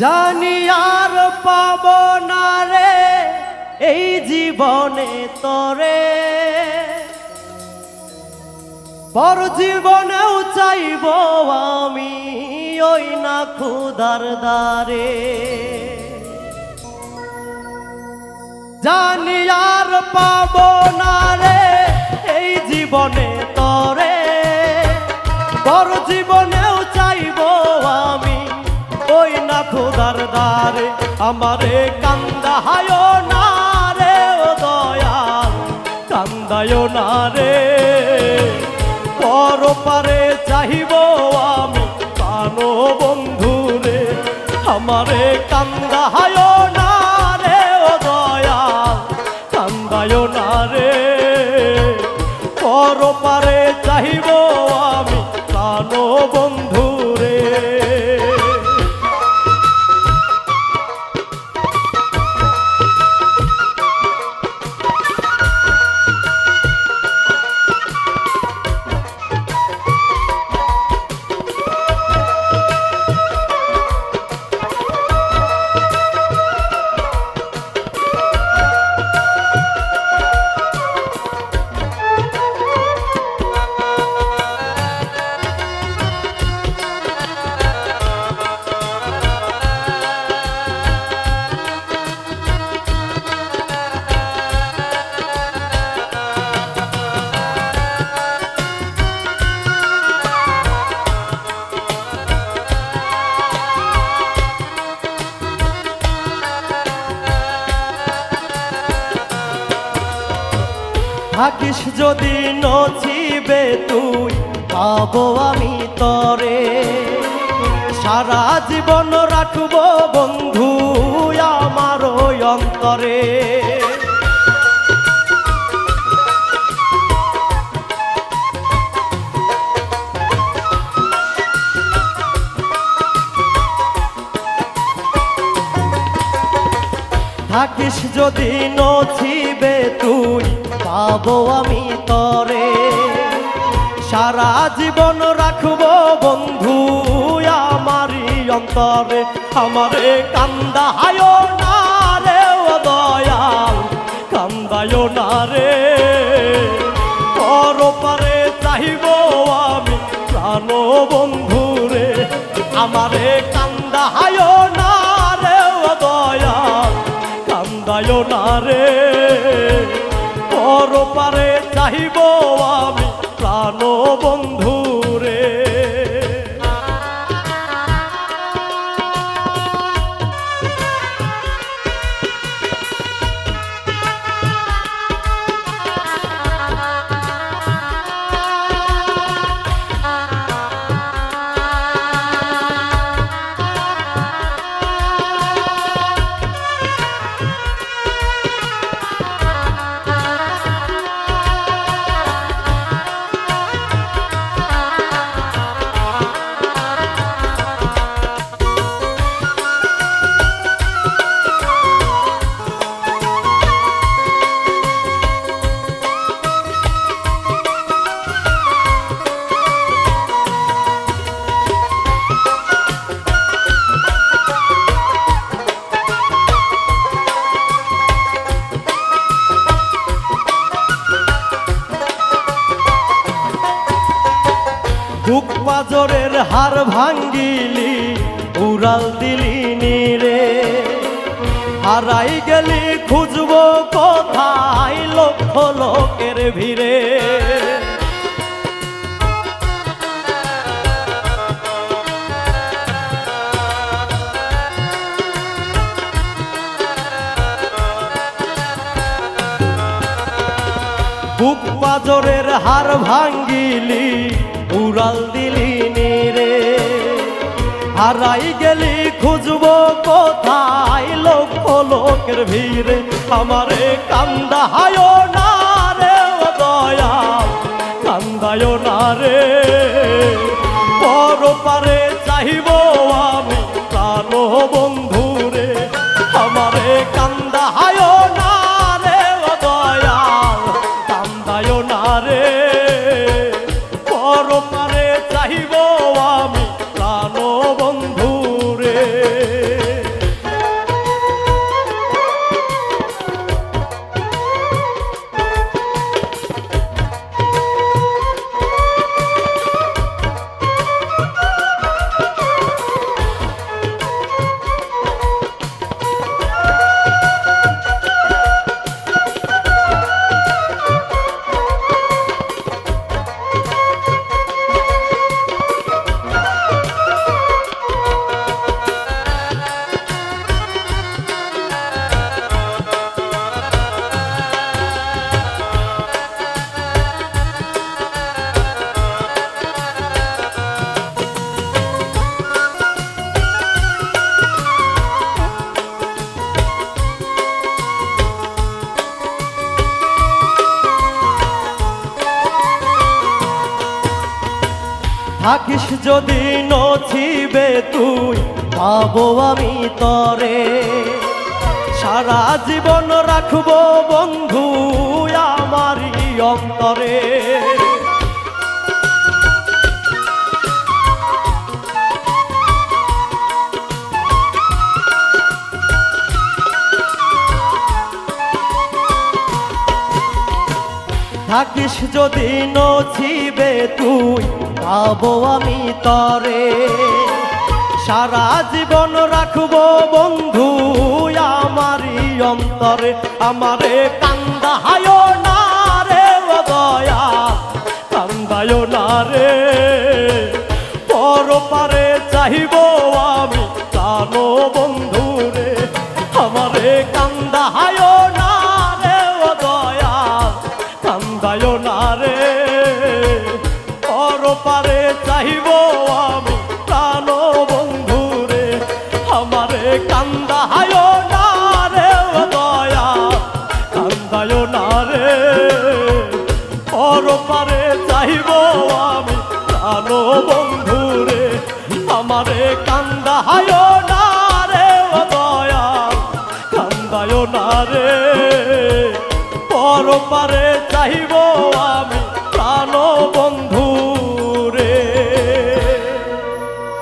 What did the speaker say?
জানি আর পাব না রে, এই জীবনে তরে। পর জীবনেও চাইব আমি ওই না খুদার দ্বারে। জানি আর পাব না রে, এই জীবনে তরে। পর জীবনেও আমারে কান্দাহায় না রে, ও দয়াল, কান্দায় না রে। পর পারে চাহিব আমি, কানো বন্ধু রে আমারে কান্দাহায় থাকিস যদি নচিবে তুই পাবো আমি তরে। সারা জীবন রাখব বন্ধু আমার অন্তরে। যদি নছিবে তুই, পাবো আমি তরে। সারা জীবন রাখব বন্ধু আমারই অন্তরে। আমারে কান্দাহায় না রে ও দয়াল, কান্দায় না রে। পর পারে চাহিব আমি প্রাণ বন্ধু রে, আমারে কান্দায় না রে। পর পারে চাহিব আমি প্রাণ বন্ধু বুক পাজরের হার ভাঙ্গিলি, উড়াল দিলি রে। হারাই গেলি খুঁজবো কোথায় লক্ষ লোকের ভিড়ে। বুক পাজরের হার ভাঙ্গিলি, উড়াল হারাই গেলি খুঁজবো কোথায়? লক্ষ লোকের ভিড়ে আমারে কান্দাহায় না রে দয়া কান্দায় না রে। পর পারে চাহিব থাকিস যদি নছিবে তুই, পাবো আমি তরে। সারা জীবন রাখব বন্ধু আমারই অন্তরে। থাকিস যদি নছিবে তুই পাবো আমি তরে। সারা জীবন রাখব বন্ধু আমারই অন্তরে। আমারে কান্দাহায় না দয়া কান্দায় পারে আমি জানো বন্ধু আমারে কান্দাহায়